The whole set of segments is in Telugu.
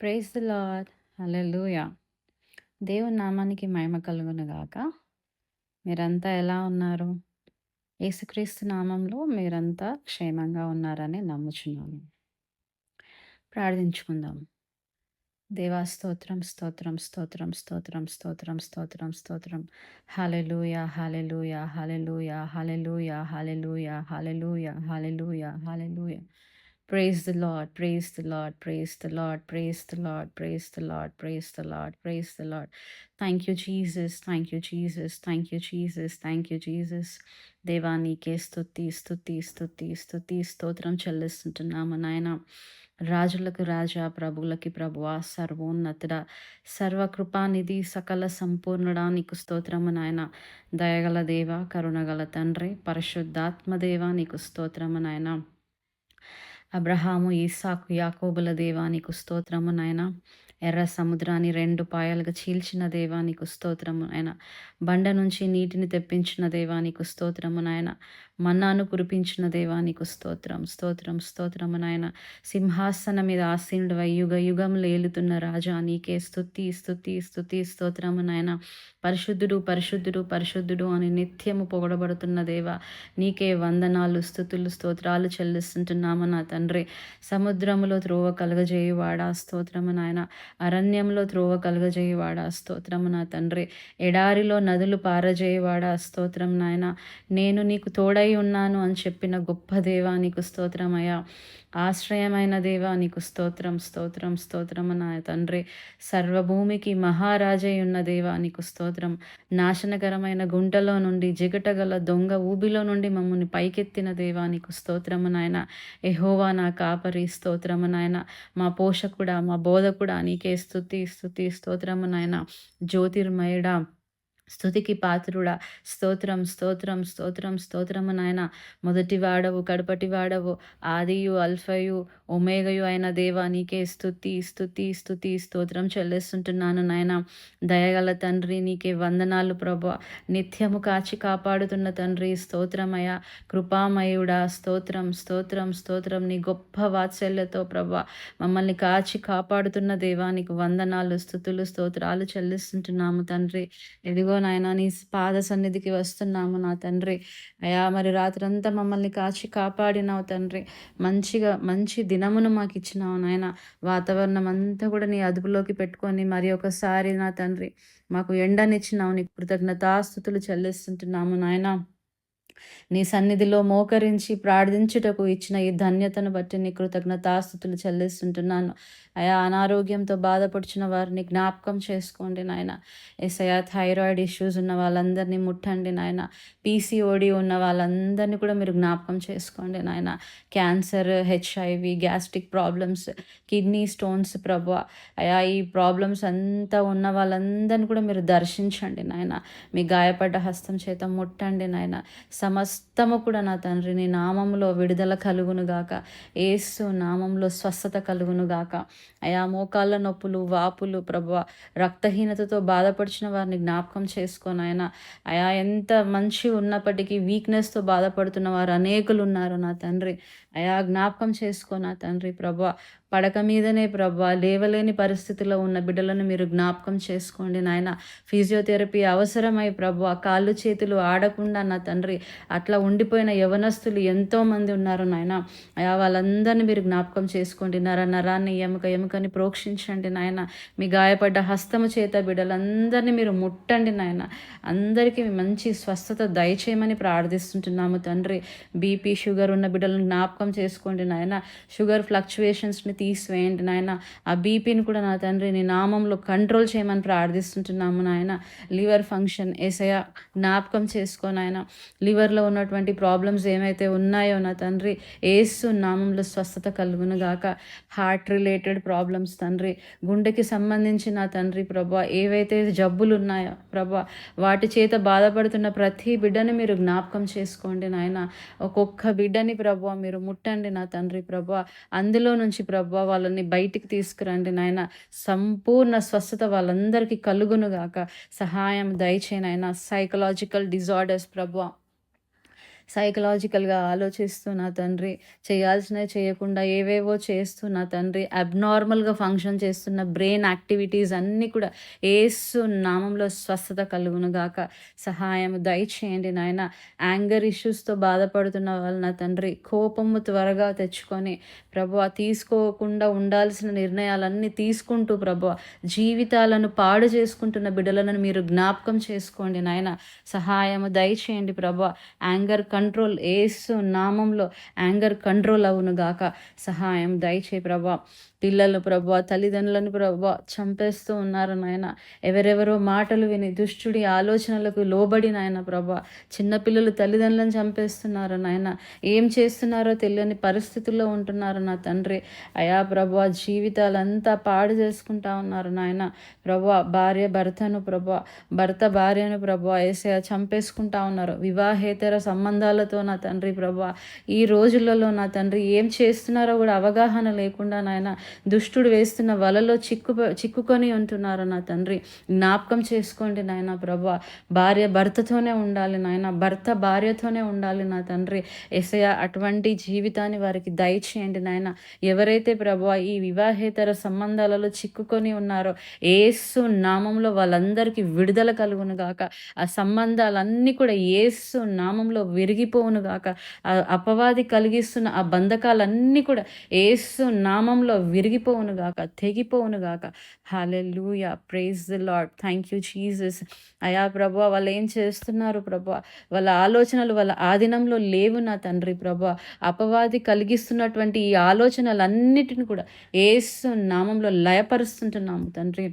Praise the lord. హల్లెలూయా! దేవుని నామానికి మహిమ కలుగునుగాక. మీరంతా ఎలా ఉన్నారు? యేసుక్రీస్తు నామంలో మీరంతా క్షేమంగా ఉన్నారని నమ్ముచున్నాను. ప్రార్థించుకుందాం. దేవా స్తోత్రం, స్తోత్రం, స్తోత్రం, స్తోత్రం, స్తోత్రం, స్తోత్రం, స్తోత్రం. హల్లెలూయా! హల్లెలూయా! హల్లెలూయా! హల్లెలూయా! హల్లెలూయా! హల్లెలూయా! హల్లెలూయా! హల్లెలూయా! Praise the Lord, praise the Lord, praise the Lord, praise the Lord, praise the Lord, praise the Lord, praise the Lord. Thank you, Jesus. Thank you, Jesus. Thank you, Jesus. Thank you, Jesus. దేవా నీకే స్థుతి స్థుతి స్థుతి స్తుతి స్తోత్రం చెల్లిస్తుంటున్నాము నాయన రాజులకు రాజా ప్రభువులకి ప్రభువ సర్వోన్నతుడ సర్వకృపానిధి సకల సంపూర్ణుడా నీకు స్తోత్రము నాయన దయగల దేవ కరుణగల తండ్రి పరిశుద్ధాత్మదేవ నీకు స్తోత్రము నాయన అబ్రహాము ఈసాకు యాకోబుల దేవానికి స్తోత్రము నాయన. ఎర్ర సముద్రాన్ని రెండు పాయలుగా చీల్చిన దేవా నీకు స్తోత్రము నాయన. బండ నుంచి నీటిని తెప్పించిన దేవా నీకు స్తోత్రము నాయన. మన్నాను కురిపించిన దేవా నీకు స్తోత్రం స్తోత్రం స్తోత్రము నాయన. సింహాసనం మీద ఆసీనుడు యుగ యుగం లేలుతున్న రాజా నీకే స్థుతి స్థుతి స్తుతి స్తోత్రము నాయన. పరిశుద్ధుడు పరిశుద్ధుడు పరిశుద్ధుడు అని నిత్యము పొగడబడుతున్న దేవా నీకే వందనాలు స్థుతులు స్తోత్రాలు చెల్లిస్తుంటున్నాము నా తండ్రి. సముద్రములో త్రోవ కలగజేయువాడా స్తోత్రము నాయన. అరణ్యంలో త్రోవ కలుగజేయువాడా? స్తోత్రము నా తండ్రి. ఎడారిలో నదులు పారజేయువాడా? స్తోత్రం నాయన. నేను నీకు తోడై ఉన్నాను అని చెప్పిన గొప్ప దేవా నీకు స్తోత్రమయ్యా. ఆశ్రయమైన దేవా నీకు స్తోత్రం స్తోత్రం స్తోత్రం నా తండ్రి. సర్వభూమికి మహారాజై ఉన్న దేవా నీకు స్తోత్రం. నాశనకరమైన గుంటలో నుండి జిగటగల దొంగ ఊబిలో నుండి మమ్మల్ని పైకెత్తిన దేవా నీకు స్తోత్రము నాయన. ఎహోవా నా కాపరి స్తోత్రము నాయన. మా పోషకుడా మా బోధకుడా నీకే స్థుతి స్థుతి స్తోత్రము నాయన. జ్యోతిర్మయుడా స్థుతికి పాత్రుడా. స్తోత్రం స్తోత్రం స్తోత్రం స్తోత్రము నాయన. మొదటి వాడవు కడపటి వాడవు. ఆదియు అల్ఫయు ఒమేగయు అయిన దేవా నీకే స్థుతి స్థుతి స్థుతి స్తోత్రం చెల్లిస్తుంటున్నాను నాయన. దయగల తండ్రి నీకే వందనాలు ప్రభు నిత్యము కాచి కాపాడుతున్న తండ్రి స్తోత్రమయ కృపామయుడా. స్తోత్రం స్తోత్రం స్తోత్రం నీ గొప్ప వాత్సల్యతో ప్రభు మమ్మల్ని కాచి కాపాడుతున్న దేవా నీకు వందనాలు స్థుతులు స్తోత్రాలు చెల్లిస్తుంటున్నాము తండ్రి. ఇదిగో నాయన నీ పాద సన్నిధికి వస్తున్నాము నా తండ్రి. అయా మరి రాత్రంతా మమ్మల్ని కాచి కాపాడినావు తండ్రి. మంచిగా మంచి దినమును మాకు ఇచ్చినావు నాయన. వాతావరణం అంతా కూడా నీ అదుపులోకి పెట్టుకొని మరి ఒకసారి నా తండ్రి మాకు ఎండనిచ్చినావు నీకు కృతజ్ఞతాస్థుతులు చెల్లిస్తుంటున్నాము నాయన. నీ సన్నిధిలో మోకరించి ప్రార్థించుటకు ఇచ్చిన ఈ ధన్యతను బట్టి నీ కృతజ్ఞతాస్థుతులు చెల్లిస్తుంటున్నాను. అయా అనారోగ్యంతో బాధపడుచున్న వారిని జ్ఞాపకం చేసుకోండి నాయన. ఎస్ఐయా థైరాయిడ్ ఇష్యూస్ ఉన్న వాళ్ళందరినీ ముట్టండి నాయన. పీసీఓడి ఉన్న వాళ్ళందరినీ కూడా మీరు జ్ఞాపకం చేసుకోండి నాయన. Cancer HIV gastric problems kidney stones ప్రభు. అయా ఈ ప్రాబ్లమ్స్ అంతా ఉన్న వాళ్ళందరినీ కూడా మీరు దర్శించండి నాయన. మీ గాయపడ్డ హస్తం చేత ముట్టండి నాయన. సమస్తము కూడా నా తండ్రి నీ నామంలో విడుదల కలుగును గాక ఏసు నామంలో స్వస్థత కలుగును గాక అయా మోకాళ్ళ నొప్పులు వాపులు ప్రభు రక్తహీనతతో బాధపడిచిన వారిని జ్ఞాపకం చేసుకొని ఆయన అయా ఎంత మంచి ఉన్నప్పటికీ వీక్నెస్తో బాధపడుతున్న వారు అనేకులు ఉన్నారు నా తండ్రి. అయా జ్ఞాపకం చేసుకో నా తండ్రి ప్రభు పడక మీదనే ప్రభా లేవలేని పరిస్థితిలో ఉన్న బిడ్డలను మీరు జ్ఞాపకం చేసుకోండి నాయన. ఫిజియోథెరపీ అవసరమై ప్రభా కాళ్ళు చేతులు ఆడకుండా నా తండ్రి అట్లా ఉండిపోయిన యవనస్తులు ఎంతోమంది ఉన్నారు నాయన. వాళ్ళందరినీ మీరు జ్ఞాపకం చేసుకోండి. నర నరాన్ని ఎముక ఎముకని ప్రోక్షించండి నాయన. మీ గాయపడ్డ హస్తము చేత బిడ్డలందరినీ మీరు ముట్టండి నాయన. అందరికీ మంచి స్వస్థత దయచేయమని ప్రార్థిస్తుంటున్నాము తండ్రి. బీపీ షుగర్ ఉన్న బిడ్డలను జ్ఞాపకం జ్ఞాపకం చేసుకోండి నాయన. షుగర్ ఫ్లక్చువేషన్స్ని తీసివేయండి నాయన. ఆ బీపీని కూడా నా తండ్రి నీ నామంలో కంట్రోల్ చేయమని ప్రార్థిస్తుంటున్నాము నాయన. లివర్ ఫంక్షన్ ఏసయ జ్ఞాపకం చేసుకో నాయన. లివర్లో ఉన్నటువంటి ప్రాబ్లమ్స్ ఏమైతే ఉన్నాయో నా తండ్రి ఏసు నామంలో స్వస్థత కలుగును గాక. హార్ట్ రిలేటెడ్ ప్రాబ్లమ్స్ తండ్రి గుండెకి సంబంధించి నా తండ్రి ప్రభా ఏవైతే జబ్బులు ఉన్నాయో ప్రభా వాటి చేత బాధపడుతున్న ప్రతి బిడ్డని మీరు జ్ఞాపకం చేసుకోండి నాయన. ఒక్కొక్క బిడ్డని ప్రభా మీరు ముట్టండి నా తండ్రి ప్రభా. అందులో నుంచి ప్రభా వాళ్ళని బయటికి తీసుకురండి నాయన. సంపూర్ణ స్వస్థత వాళ్ళందరికీ కలుగునుగాక సహాయం దయచేయనైనా సైకలాజికల్ డిజార్డర్స్ ప్రభా. సైకలాజికల్గా ఆలోచిస్తూ నా తండ్రి చేయాల్సినవి చేయకుండా ఏవేవో చేస్తూ నా తండ్రి అబ్నార్మల్గా ఫంక్షన్ చేస్తున్న బ్రెయిన్ యాక్టివిటీస్ అన్నీ కూడా ఏసు నామంలో స్వస్థత కలుగునుగాక సహాయం దయచేయండి నాయన. యాంగర్ ఇష్యూస్తో బాధపడుతున్న వాళ్ళు నా తండ్రి కోపము త్వరగా తెచ్చుకొని ప్రభు తీసుకోకుండా ఉండాల్సిన నిర్ణయాలన్నీ తీసుకుంటూ ప్రభు జీవితాలను పాడు చేసుకుంటున్న బిడ్డలను మీరు జ్ఞాపకం చేసుకోండి నాయన. సహాయము దయచేయండి ప్రభు. యాంగర్ కంట్రోల్ ఏసు నామంలో యాంగర్ కంట్రోల్ అవును గాక సహాయం దయచే ప్రభా. పిల్లలు ప్రభా తల్లిదండ్రులను ప్రభా చంపేస్తూ ఉన్నారు నాయన. ఎవరెవరో మాటలు విని దుష్టుడి ఆలోచనలకు లోబడి నాయన ప్రభా. చిన్నపిల్లలు తల్లిదండ్రులను చంపేస్తున్నారు నాయన. ఏం చేస్తున్నారో తెలియని పరిస్థితుల్లో ఉంటున్నారు నా తండ్రి. అయా ప్రభా జీవితాలంతా పాడు చేసుకుంటా ఉన్నారు నాయన. ప్రభా భార్య భర్తను ప్రభా భర్త భార్యను ప్రభా ఏసే చంపేసుకుంటా ఉన్నారు. వివాహేతర సంబంధాలతో నా తండ్రి ప్రభా ఈ రోజులలో నా తండ్రి ఏం చేస్తున్నారో కూడా అవగాహన లేకుండా నాయన దుష్టుడు వేస్తున్న వలలో చిక్కు చిక్కుకొని ఉంటున్నారు నా తండ్రి. జ్ఞాపకం చేసుకోండి నాయన ప్రభా. భార్య భర్తతోనే ఉండాలి నాయన. భర్త భార్యతోనే ఉండాలి నా తండ్రి. ఎసయ అటువంటి జీవితాన్ని వారికి దయచేయండి నాయన. ఎవరైతే ప్రభా ఈ వివాహేతర సంబంధాలలో చిక్కుకొని ఉన్నారో ఏసు నామంలో వాళ్ళందరికీ విడుదల కలుగును గాక. ఆ సంబంధాలన్నీ కూడా ఏసు నామంలో విరిగి విరిగిపోవును గాక అపవాది కలిగిస్తున్న ఆ బంధకాలన్నీ కూడా ఏసు నామంలో విరిగిపోవును గాక తెగిపోవును గాక hallelujah praise the Lord thank you Jesus అయా ప్రభు వాళ్ళు ఏం చేస్తున్నారు ప్రభు? వాళ్ళ ఆలోచనలు వాళ్ళ ఆధీనంలో లేవు నా తండ్రి ప్రభు. అపవాది కలిగిస్తున్నటువంటి ఈ ఆలోచనలన్నిటిని కూడా ఏసు నామంలో లయపరుస్తుంటున్నాము తండ్రి.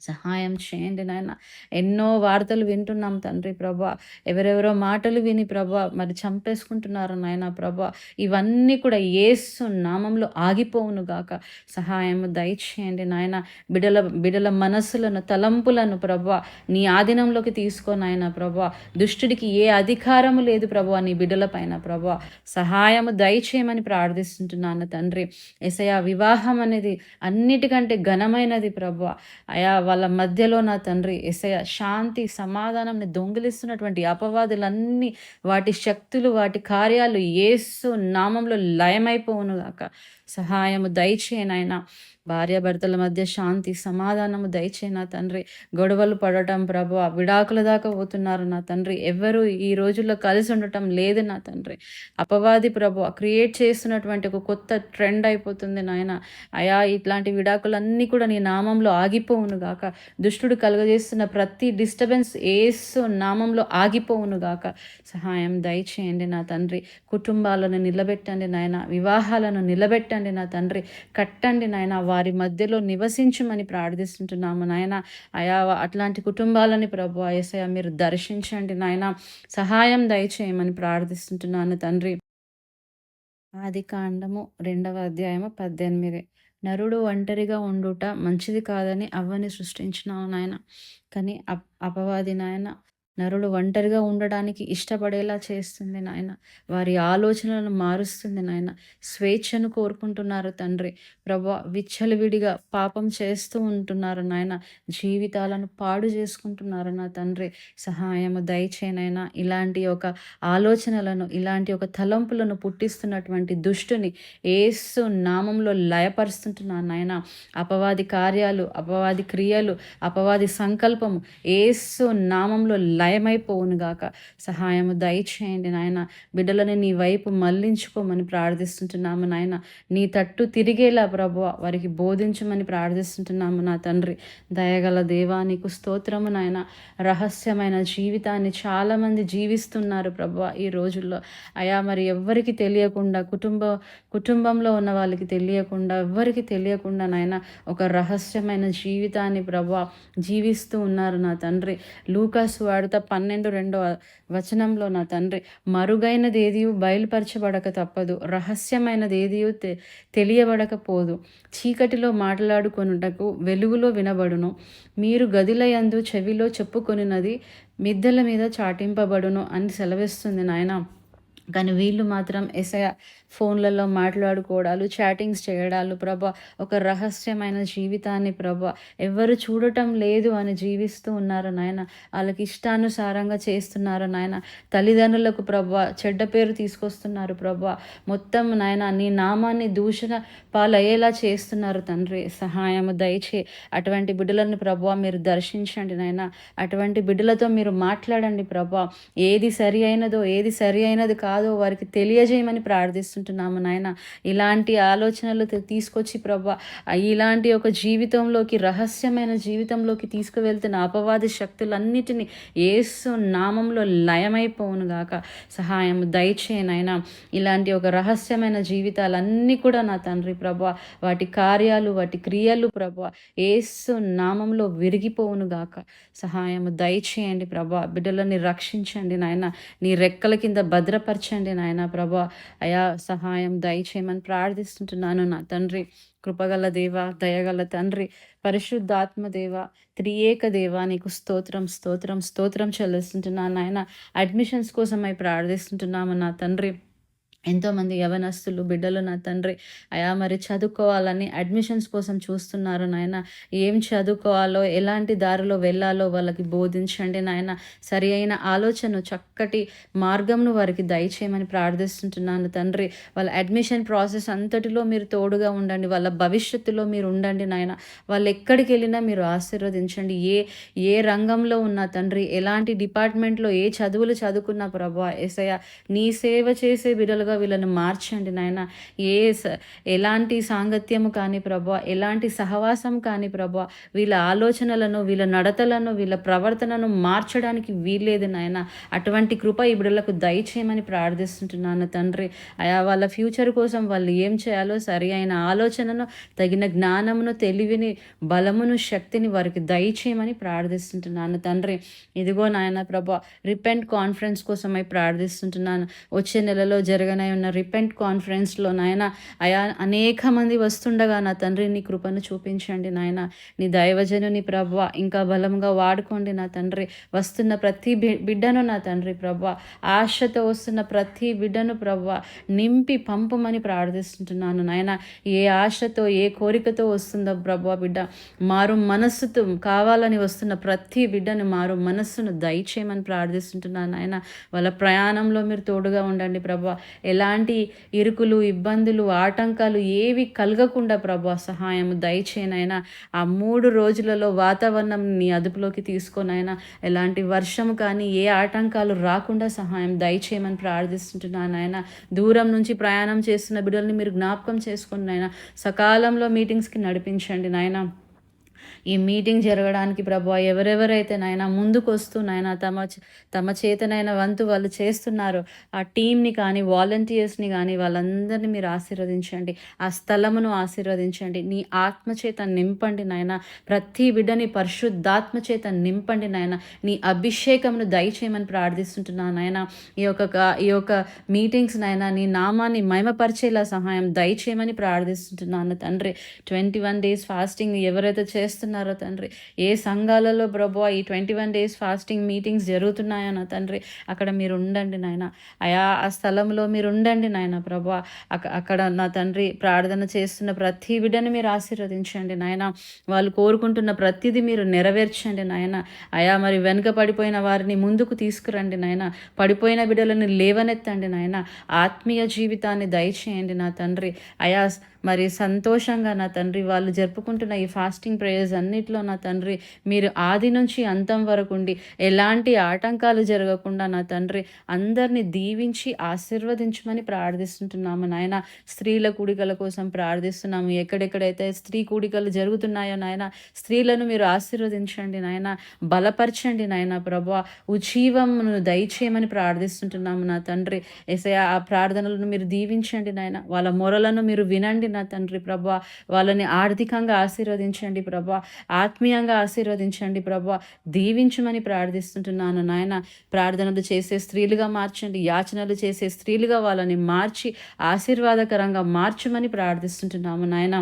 సహాయం చేయండి నాయన. ఎన్నో వార్తలు వింటున్నాం తండ్రి ప్రభా. ఎవరెవరో మాటలు విని ప్రభా మరి చంపేసుకుంటున్నారు నాయన ప్రభా. ఇవన్నీ కూడా ఏసు నామంలో ఆగిపోవును గాక. సహాయం దయచేయండి నాయన. బిడల బిడల మనస్సులను తలంపులను ప్రభా నీ ఆధీనంలోకి తీసుకో నాయన ప్రభా. దుష్టుడికి ఏ అధికారము లేదు ప్రభా నీ బిడలపైన ప్రభా. సహాయము దయచేయమని ప్రార్థిస్తుంటున్నాను తండ్రి. ఎసయా వివాహం అనేది అన్నిటికంటే ఘనమైనది ప్రభా. అయా వాళ్ళ మధ్యలో నా తండ్రి ఎసయ శాంతి సమాధానంని దొంగిలిస్తున్నటువంటి అపవాదులన్నీ వాటి శక్తులు వాటి కార్యాలు ఏసు నామంలో లయమైపోవును గాక. సహాయము దయచేయనైనా భార్యాభర్తల మధ్య శాంతి సమాధానము దయచే నా తండ్రి. గొడవలు పడటం ప్రభు విడాకుల దాకా పోతున్నారు నా తండ్రి. ఎవ్వరూ ఈ రోజుల్లో కలిసి ఉండటం లేదు నా తండ్రి. అపవాది ప్రభు క్రియేట్ చేస్తున్నటువంటి ఒక కొత్త ట్రెండ్ అయిపోతుంది నాయన. అయా ఇట్లాంటి విడాకులన్నీ కూడా నీ నామంలో ఆగిపోవును గాక. దుష్టుడు కలుగజేస్తున్న ప్రతి డిస్టర్బెన్స్ ఏసు నామంలో ఆగిపోవును గాక. సహాయం దయచేయండి నా తండ్రి. కుటుంబాలను నిలబెట్టండి నాయన. వివాహాలను నిలబెట్టండి. నా తండ్రి కట్టండి నాయన. వారి మధ్యలో నివసించమని ప్రార్థిస్తుంటున్నాము నాయన. అయా అట్లాంటి కుటుంబాలని ప్రభు ఏసయ మీరు దర్శించండి నాయన. సహాయం దయచేయమని ప్రార్థిస్తుంటున్నాను తండ్రి. ఆది కాండము రెండవ అధ్యాయము పద్దెనిమిది. నరుడు ఒంటరిగా ఉండుట మంచిది కాదని అవ్వని సృష్టించినావు నాయన. కానీ అప్ అపవాది నాయన నరులు ఒంటరిగా ఉండడానికి ఇష్టపడేలా చేస్తుంది నాయన. వారి ఆలోచనలను మారుస్తుంది నాయన. స్వేచ్ఛను కోరుకుంటున్నారు తండ్రి. ప్రభా విచ్చలవిడిగా పాపం చేస్తూ ఉంటున్నారు నాయన. జీవితాలను పాడు చేసుకుంటున్నారు నా తండ్రి. సహాయము దయచేనైనా ఇలాంటి ఒక ఆలోచనలను ఇలాంటి ఒక తలంపులను పుట్టిస్తున్నటువంటి దుష్టుని ఏసు నామంలో లయపరుస్తుంటున్నాను నాయన. అపవాది కార్యాలు అపవాది క్రియలు అపవాది సంకల్పము ఏసు నామంలో లయ గాక. సహాయము దయచేయండి నాయన. బిడ్డలని నీ వైపు మళ్ళించుకోమని ప్రార్థిస్తుంటున్నాము నాయన. నీ తట్టు తిరిగేలా ప్రభు వారికి బోధించమని ప్రార్థిస్తుంటున్నాము నా తండ్రి. దయగల దేవా నీకు స్తోత్రము నాయన. రహస్యమైన జీవితాన్ని చాలామంది జీవిస్తున్నారు ప్రభు ఈ రోజుల్లో. అయా మరి ఎవ్వరికి తెలియకుండా కుటుంబ కుటుంబంలో ఉన్న వాళ్ళకి తెలియకుండా ఎవ్వరికి తెలియకుండా నాయన ఒక రహస్యమైన జీవితాన్ని ప్రభు జీవిస్తూ ఉన్నారు నా తండ్రి. లూకాస్ వాడుత పన్నెండు రెండో వచనంలో నా తండ్రి మరుగైనది ఏదియు బయలుపరచబడక తప్పదు రహస్యమైనది ఏదియు తె తెలియబడకపోదు. చీకటిలో మాట్లాడుకొనుటకు వెలుగులో వినబడును. మీరు గదిలయందు చెవిలో చెప్పుకొనినది మిద్దెల మీద చాటింపబడును అని సెలవిస్తుంది నాయన. కానీ వీళ్ళు మాత్రం ఎసయ ఫోన్లలో మాట్లాడుకోవడాలు చాటింగ్స్ చేయడాలు ప్రభా ఒక రహస్యమైన జీవితాన్ని ప్రభా ఎవరు చూడటం లేదు అని జీవిస్తూ ఉన్నారు నాయన. వాళ్ళకి ఇష్టానుసారంగా చేస్తున్నారు నాయన. తల్లిదండ్రులకు ప్రభా చెడ్డ పేరు తీసుకొస్తున్నారు ప్రభా. మొత్తం నాయన నీ నామాన్ని దూషణ పాలయ్యేలా చేస్తున్నారు తండ్రి. సహాయము దయచే అటువంటి బిడ్డలను ప్రభా మీరు దర్శించండి నాయన. అటువంటి బిడ్డలతో మీరు మాట్లాడండి ప్రభా. ఏది సరి అయినదో ఏది సరి అయినది కాదో వారికి తెలియజేయమని ప్రార్థిస్తుంటున్నాము నాయన. ఇలాంటి ఆలోచనలు తీసుకొచ్చి ప్రభా ఇలాంటి ఒక జీవితంలోకి రహస్యమైన జీవితంలోకి తీసుకువెళ్తున్న అపవాది శక్తులన్నిటినీ ఏసు నామంలో లయమైపోవును గాక. సహాయం దయచేయనైనా ఇలాంటి ఒక రహస్యమైన జీవితాలన్నీ కూడా నా తండ్రి ప్రభా వాటి కార్యాలు వాటి క్రియలు ప్రభా ఏసు నామంలో విరిగిపోవును గాక. సహాయము దయచేయండి ప్రభా. బిడ్డలని రక్షించండి నాయన. నీ రెక్కల కింద భద్రపరచండి నాయన ప్రభా. అయా సహాయం దయచేయమని ప్రార్థిస్తుంటున్నాను నా తండ్రి. కృపగల దేవ దయగల తండ్రి. పరిశుద్ధాత్మ దేవ త్రియేక దేవ నీకు స్తోత్రం స్తోత్రం స్తోత్రం చెల్లిస్తుంటున్నాను నాయన. అడ్మిషన్స్ కోసమై ప్రార్థిస్తుంటున్నాము నా తండ్రి. ఎంతోమంది యవనస్తులు బిడ్డలు నా తండ్రి అయా మరి చదువుకోవాలని అడ్మిషన్స్ కోసం చూస్తున్నారు నాయన. ఏం చదువుకోవాలో ఎలాంటి దారిలో వెళ్ళాలో వాళ్ళకి బోధించండి నాయన. సరి అయిన ఆలోచన చక్కటి మార్గంను వారికి దయచేయమని ప్రార్థిస్తుంటున్నాను తండ్రి. వాళ్ళ అడ్మిషన్ ప్రాసెస్ అంతటిలో మీరు తోడుగా ఉండండి. వాళ్ళ భవిష్యత్తులో మీరు ఉండండి నాయన. వాళ్ళు ఎక్కడికి వెళ్ళినా మీరు ఆశీర్వదించండి. ఏ ఏ రంగంలో ఉన్న తండ్రి ఎలాంటి డిపార్ట్మెంట్లో ఏ చదువులు చదువుకున్న ప్రభా ఎసయ నీ సేవ చేసే బిడ్డలు బిడ్డలుగా వీళ్ళని మార్చండి నాయన. ఏ ఎలాంటి సాంగత్యము కానీ ప్రభా ఎలాంటి సహవాసం కానీ ప్రభా వీళ్ళ ఆలోచనలను వీళ్ళ నడతలను వీళ్ళ ప్రవర్తనను మార్చడానికి వీల్లేదు నాయన. అటువంటి కృప ఈ బిడ్డలకు దయచేయమని ప్రార్థిస్తుంటున్నాను తండ్రి. అయా వాళ్ళ ఫ్యూచర్ కోసం వాళ్ళు ఏం చేయాలో సరి అయిన ఆలోచనను తగిన జ్ఞానమును తెలివిని బలమును శక్తిని వారికి దయచేయమని ప్రార్థిస్తుంటున్నాను తండ్రి. ఇదిగో నాయన ప్రభా రిపెంట్ కాన్ఫరెన్స్ కోసమై ప్రార్థిస్తుంటున్నాను. వచ్చే నెలలో జరగని జరగనై ఉన్న రిపెంట్ కాన్ఫరెన్స్లో నాయన అయా అనేక మంది వస్తుండగా నా తండ్రి నీ కృపను చూపించండి. నాయన నీ దైవజను నీ ప్రభ ఇంకా బలంగా వాడుకోండి నా తండ్రి. వస్తున్న ప్రతి బిడ్డను నా తండ్రి ప్రభ ఆశతో వస్తున్న ప్రతి బిడ్డను ప్రభ నింపి పంపమని ప్రార్థిస్తుంటున్నాను. నాయన ఏ ఆశతో ఏ కోరికతో వస్తుందో ప్రభా బిడ్డ మారు మనస్సుతో కావాలని వస్తున్న ప్రతి బిడ్డను మారు మనస్సును దయచేయమని ప్రార్థిస్తుంటున్నాను. నాయన వాళ్ళ ప్రయాణంలో మీరు తోడుగా ఉండండి ప్రభా ఎలాంటి ఇరుకులు ఇబ్బందులు ఆటంకాలు ఏవి కలగకుండా ప్రభా సహాయం దయచేనైనా ఆ మూడు రోజులలో వాతావరణం నీ అదుపులోకి తీసుకొనైనా ఎలాంటి వర్షం కానీ ఏ ఆటంకాలు రాకుండా సహాయం దయచేయమని ప్రార్థిస్తుంటున్నాను ఆయన దూరం నుంచి ప్రయాణం చేస్తున్న బిడ్డల్ని మీరు జ్ఞాపకం చేసుకుని నాయన సకాలంలో మీటింగ్స్కి నడిపించండి నాయన. ఈ మీటింగ్ జరగడానికి ప్రభు ఎవరెవరైతే నాయన ముందుకు వస్తూ నాయన తమ తమ చేతనైన వంతు వాళ్ళు చేస్తున్నారు ఆ టీంని కానీ వాలంటీర్స్ని కానీ వాళ్ళందరినీ మీరు ఆశీర్వదించండి. ఆ స్థలమును ఆశీర్వదించండి. నీ ఆత్మచేత నింపండి నాయన. ప్రతి బిడ్డని పరిశుద్ధాత్మ చేత నింపండి నాయన. నీ అభిషేకమును దయచేయమని ప్రార్థిస్తుంటున్నాను నాయన. ఈ యొక్క ఈ యొక్క మీటింగ్స్ నాయన నీ నామాన్ని మహిమపరిచేలా సహాయం దయచేయమని ప్రార్థిస్తుంటున్నాను తండ్రి. ట్వంటీ వన్ డేస్ ఫాస్టింగ్ ఎవరైతే చేస్తున్నారో చేస్తున్నారో తండ్రి. ఏ సంఘాలలో ప్రభు ఈ twenty one days fasting meetings జరుగుతున్నాయో నా తండ్రి అక్కడ మీరు ఉండండి నాయన. అయా ఆ స్థలంలో మీరు ఉండండి నాయన ప్రభు. అక్కడ నా తండ్రి ప్రార్థన చేస్తున్న ప్రతి బిడ్డని మీరు ఆశీర్వదించండి నాయన. వాళ్ళు కోరుకుంటున్న ప్రతిదీ మీరు నెరవేర్చండి నాయన. అయా మరి వెనుక పడిపోయిన వారిని ముందుకు తీసుకురండి నాయన. పడిపోయిన బిడ్డలను లేవనెత్తండి నాయన. ఆత్మీయ జీవితాన్ని దయచేయండి నా తండ్రి. అయా మరి సంతోషంగా నా తండ్రి వాళ్ళు జరుపుకుంటున్న ఈ ఫాస్టింగ్ ప్రేయర్స్ అన్నిట్లో నా తండ్రి మీరు ఆది నుంచి అంతం వరకు ఉండి ఎలాంటి ఆటంకాలు జరగకుండా నా తండ్రి అందరినీ దీవించి ఆశీర్వదించమని ప్రార్థిస్తుంటున్నాము నాయన. స్త్రీల కూడికల కోసం ప్రార్థిస్తున్నాము. ఎక్కడెక్కడైతే స్త్రీ కూడికలు జరుగుతున్నాయో నాయన స్త్రీలను మీరు ఆశీర్వదించండి నాయన బలపరచండి నాయన ప్రభా. ఉజీవమును దయచేయమని ప్రార్థిస్తుంటున్నాము నా తండ్రి. ఎసే ఆ ప్రార్థనలను మీరు దీవించండి నాయన. వాళ్ళ మొరలను మీరు వినండి నా తండ్రి ప్రభా. వాళ్ళని ఆర్థికంగా ఆశీర్వదించండి ప్రభా. ఆత్మీయంగా ఆశీర్వదించండి ప్రభా. దీవించమని ప్రార్థిస్తుంటున్నాను నాయన. ప్రార్థనలు చేసే స్త్రీలుగా మార్చండి. యాచనలు చేసే స్త్రీలుగా వాళ్ళని మార్చి ఆశీర్వాదకరంగా మార్చమని ప్రార్థిస్తుంటున్నాము నాయన.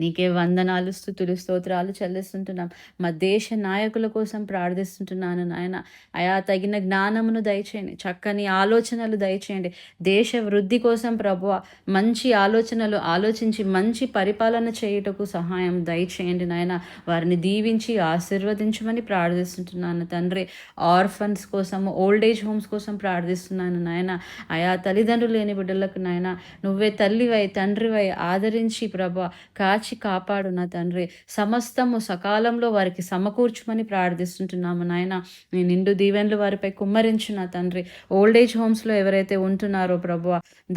నీకే వందనాలు స్థుతులు స్తోత్రాలు చెల్లిస్తుంటున్నాం. మా దేశ నాయకుల కోసం ప్రార్థిస్తుంటున్నాను నాయన. అయా తగిన జ్ఞానమును దయచేయండి. చక్కని ఆలోచనలు దయచేయండి. దేశ వృద్ధి కోసం ప్రభు మంచి ఆలోచనలు ఆలోచించి మంచి పరిపాలన చేయుటకు సహాయం దయచేయండి నాయన. వారిని దీవించి ఆశీర్వదించమని ప్రార్థిస్తుంటున్నాను తండ్రి. ఆర్ఫన్స్ కోసము ఓల్డ్ ఏజ్ హోమ్స్ కోసం ప్రార్థిస్తున్నాను నాయన. ఆయా తల్లిదండ్రులు లేని బిడ్డలకు నాయన నువ్వే తల్లివై తండ్రివై ఆదరించి ప్రభ కాచి కాపాడు నా తండ్రి. సమస్తము సకాలంలో వారికి సమకూర్చుమని ప్రార్థిస్తుంటున్నాము నాయన. నీ నిండు దీవెన్లు వారిపై కుమ్మరించు నా తండ్రి. ఓల్డ్ ఏజ్ హోమ్స్లో ఎవరైతే ఉంటున్నారో ప్రభు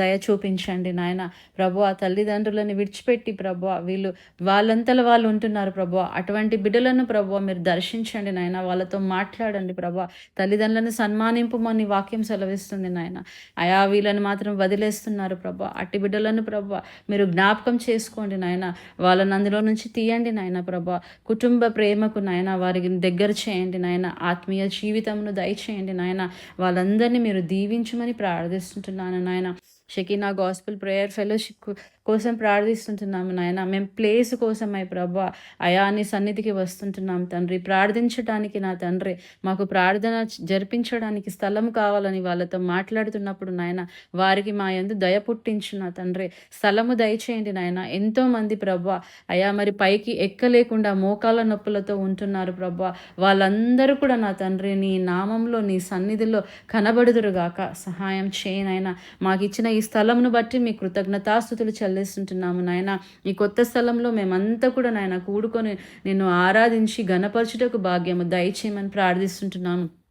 దయ చూపించండి నాయన. ప్రభు ఆ తల్లిదండ్రులను విడిచిపెట్టి ప్రభు వీళ్ళు వాళ్ళంతల వాళ్ళు ఉంటున్నారు ప్రభు అటువంటి బిడ్డలను ప్రభు మీరు దర్శించండి నాయన. వాళ్ళతో మాట్లాడండి ప్రభు తల్లిదండ్రులను సన్మానింపుమని వాక్యం సెలవిస్తుంది నాయన. అయా వీళ్ళని మాత్రం వదిలేస్తున్నారు ప్రభు అట్టి బిడ్డలను ప్రభు మీరు జ్ఞాపకం చేసుకోండి నాయన. వాళ్ళని అందులో నుంచి తీయండి నాయన ప్రభ. కుటుంబ ప్రేమకు నాయన వారికి దగ్గర చేయండి నాయన. ఆత్మీయ జీవితంను దయచేయండి నాయన. వాళ్ళందరినీ మీరు దీవించమని ప్రార్థిస్తుంటున్నాను నాయన. షకీనా గాస్పుల్ ప్రేయర్ ఫెలోషిప్ కోసం ప్రార్థిస్తుంటున్నాము నాయన. మేము ప్లేస్ కోసమై ప్రభా అయాని సన్నిధికి వస్తుంటున్నాం తండ్రి. ప్రార్థించడానికి నా తండ్రి మాకు ప్రార్థన జరిపించడానికి స్థలం కావాలని వాళ్ళతో మాట్లాడుతున్నప్పుడు నాయన వారికి మా ఎందు దయ పుట్టించు నా తండ్రి. స్థలము దయచేయండి నాయన. ఎంతోమంది ప్రభా అయా మరి పైకి ఎక్కలేకుండా మోకాల నొప్పులతో ఉంటున్నారు ప్రభా. వాళ్ళందరూ కూడా నా తండ్రి నీ నామంలో నీ సన్నిధిలో కనబడుదురుగాక. సహాయం చేయనైనా మాకు ఇచ్చిన ఈ స్థలంను బట్టి మీ కృతజ్ఞతాస్థుతులు చెల్లిస్తుంటున్నాము నాయన. ఈ కొత్త స్థలంలో మేమంతా కూడా నాయన కూడుకొని నిన్ను ఆరాధించి గణపరచుటకు భాగ్యము. దయచేయమని ప్రార్థిస్తుంటున్నాము.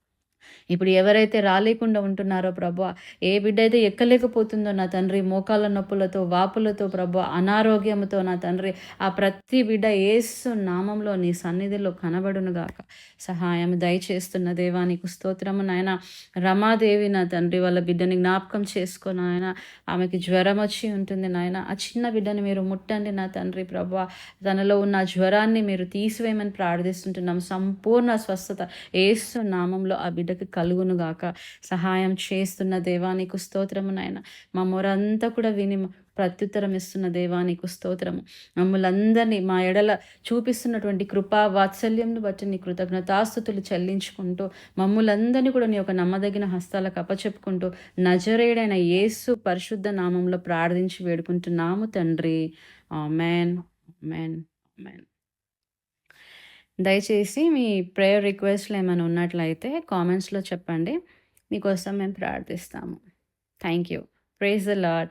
ఇప్పుడు ఎవరైతే రాలేకుండా ఉంటున్నారో ప్రభా ఏ బిడ్డ అయితే ఎక్కలేకపోతుందో నా తండ్రి మోకాళ్ళ నొప్పులతో వాపులతో ప్రభా అనారోగ్యంతో నా తండ్రి ఆ ప్రతి బిడ్డ ఏసు నామంలో నీ సన్నిధిలో కనబడునుగాక సహాయం దయచేస్తున్న దేవానికి స్తోత్రము నాయన. రమాదేవి నా తండ్రి వాళ్ళ బిడ్డని జ్ఞాపకం చేసుకుని ఆయన ఆమెకి జ్వరం వచ్చి ఉంటుంది నాయన. ఆ చిన్న బిడ్డని మీరు ముట్టండి నా తండ్రి ప్రభా. తనలో ఉన్న జ్వరాన్ని మీరు తీసివేయమని ప్రార్థిస్తుంటున్నాం. సంపూర్ణ స్వస్థత ఏసు నామంలో ఆ బిడ్డకి కలుగునుగాక. సహాయం చేస్తున్న దేవానికి స్తోత్రము నాయన. మా మొరంతా కూడా విని ప్రత్యుత్తరం ఇస్తున్న దేవానికి స్తోత్రము. మమ్మల్ందరినీ మా ఎడల చూపిస్తున్నటువంటి కృపా వాత్సల్యంను బట్టి నీ కృతజ్ఞతాస్థుతులు చెల్లించుకుంటూ మమ్మల్ందరినీ కూడా నీ యొక్క నమ్మదగిన హస్తాలకు అప్పచెప్పుకుంటూ నజరేడైన యేసు పరిశుద్ధ నామంలో ప్రార్థించి వేడుకుంటున్నాము తండ్రి. మ్యాన్ మ్యాన్ మ్యాన్ దయచేసి మీ ప్రేయర్ రిక్వెస్ట్లు ఏమైనా ఉన్నట్లయితే కామెంట్స్లో చెప్పండి. మీకోసం మేము ప్రార్థిస్తాము. Thank you praise the Lord